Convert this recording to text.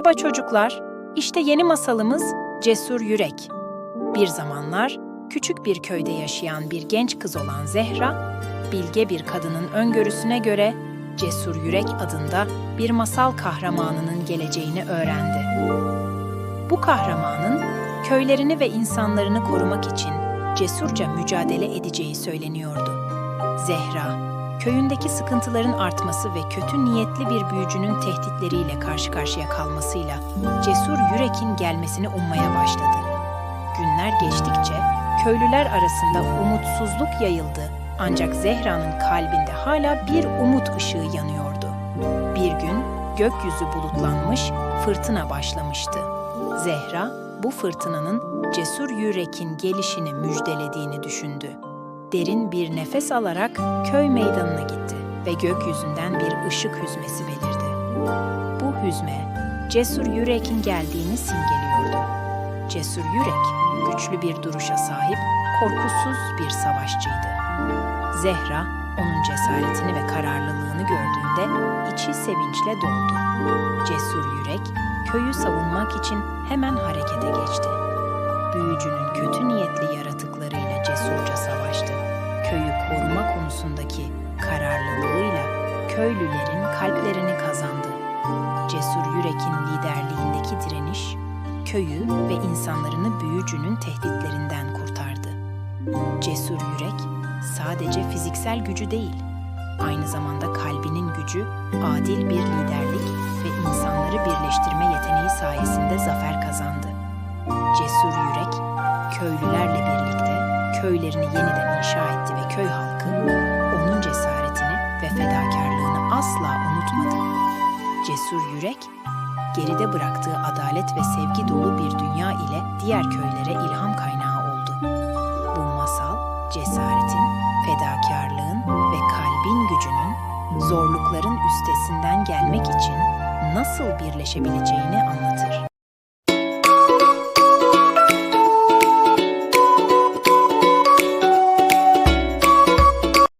Merhaba çocuklar. İşte yeni masalımız Cesur Yürek. Bir zamanlar küçük bir köyde yaşayan bir genç kız olan Zehra, bilge bir kadının öngörüsüne göre Cesur Yürek adında bir masal kahramanının geleceğini öğrendi. Bu kahramanın köylerini ve insanlarını korumak için cesurca mücadele edeceği söyleniyordu. Zehra, köyündeki sıkıntıların artması ve kötü niyetli bir büyücünün tehditleriyle karşı karşıya kalmasıyla cesur yürekin gelmesini ummaya başladı. Günler geçtikçe köylüler arasında umutsuzluk yayıldı ancak Zehra'nın kalbinde hala bir umut ışığı yanıyordu. Bir gün gökyüzü bulutlanmış, fırtına başlamıştı. Zehra bu fırtınanın cesur yürekin gelişini müjdelediğini düşündü derin bir nefes alarak köy meydanına gitti ve gökyüzünden bir ışık hüzmesi belirdi. Bu hüzme cesur yürekin geldiğini simgeliyordu. Cesur yürek güçlü bir duruşa sahip, korkusuz bir savaşçıydı. Zehra onun cesaretini ve kararlılığını gördüğünde içi sevinçle doldu. Cesur yürek köyü savunmak için hemen harekete geçti. Konusundaki kararlılığıyla köylülerin kalplerini kazandı. Cesur Yürek'in liderliğindeki direniş, köyü ve insanlarını büyücünün tehditlerinden kurtardı. Cesur Yürek sadece fiziksel gücü değil, aynı zamanda kalbinin gücü, adil bir liderlik ve insanları birleştirme yeteneği sayesinde zafer kazandı. Cesur Yürek, köylülerle birlikte köylerini yeniden inşa etti ve köy halkı onun cesaretini ve fedakarlığını asla unutmadı. Cesur Yürek, geride bıraktığı adalet ve sevgi dolu bir dünya ile diğer köylere ilham kaynağı oldu. Bu masal, cesaretin, fedakarlığın ve kalbin gücünün zorlukların üstesinden gelmek için nasıl birleşebileceğini anlatır.